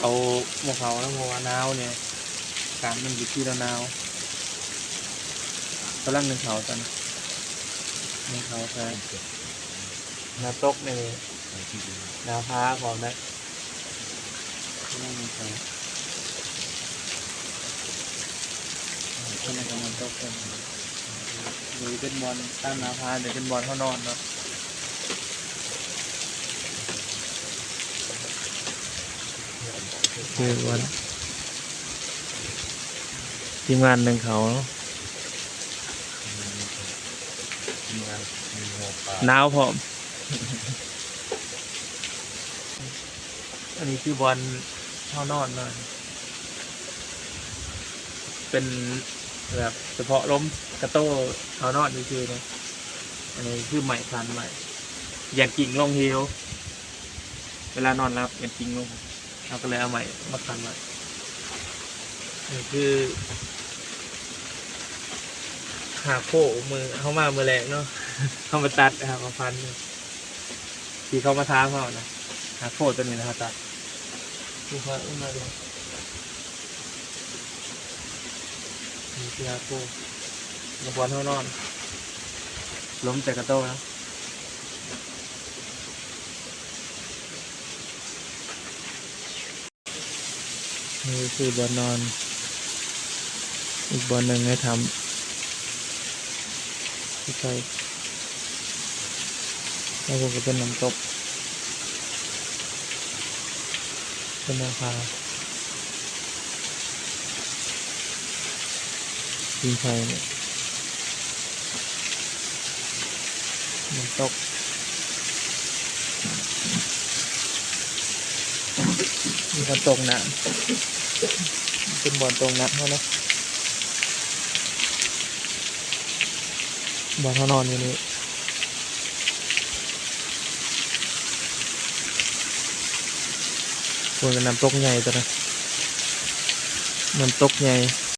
เอาหมวกเขาแล้วหมวกหนาวเนี่ยการมันอยู่ที่เราหนาวกำลังหนึ่งเขาตอนนี้หนึ่งเขาใช่นาตกในนาพาของได้กำลังหนึ่งเขาคนในกำลังตกกันหรือเป็นบอลตั้งนาพาเดี๋ยวเป็นบอลเขานอนเนาะ คือวันทีมงานหนึ่งเขาเนอะทีมงานมีหัวปลาหนาวพร้อม อันนี้คือบอลเท่านอนเลยเป็นแบบเฉพาะล้มกระโต้เท่านอนนี่คือนะอันนี้คือใหม่พันใหม่ ยันกิ่งลงเฮวเวลานอนแล้วยันกิ่งลง เราก็เลยเอาใหม่มาพันใหม่อันนี้คือหาโคมือเข้ามามือแรงเนาะเข้ามาตัดนะครับมาพันเนี่ยที่เขามาท้าเขานะหาโคตัวนี้นะครับตัดดูเขาอุ้มมาดูนี่คือหาโคกระบวนเท่านอนล้มแต่กระโต้นะ นี่คือบอนอน อีกบอลหนึ่งให้ทำที่ใช่แล้วผมก็เป็นน้ำตก เป็นนาคาดินไทยเนี่ยน้ำตก มีคนตกน้ำเป็นบอนตรงน้ำเขาเนาะบอนเขานอนอยู่นี่ควรเป็นน้ำตกใหญ่ตัวนะน้ำตกใหญ่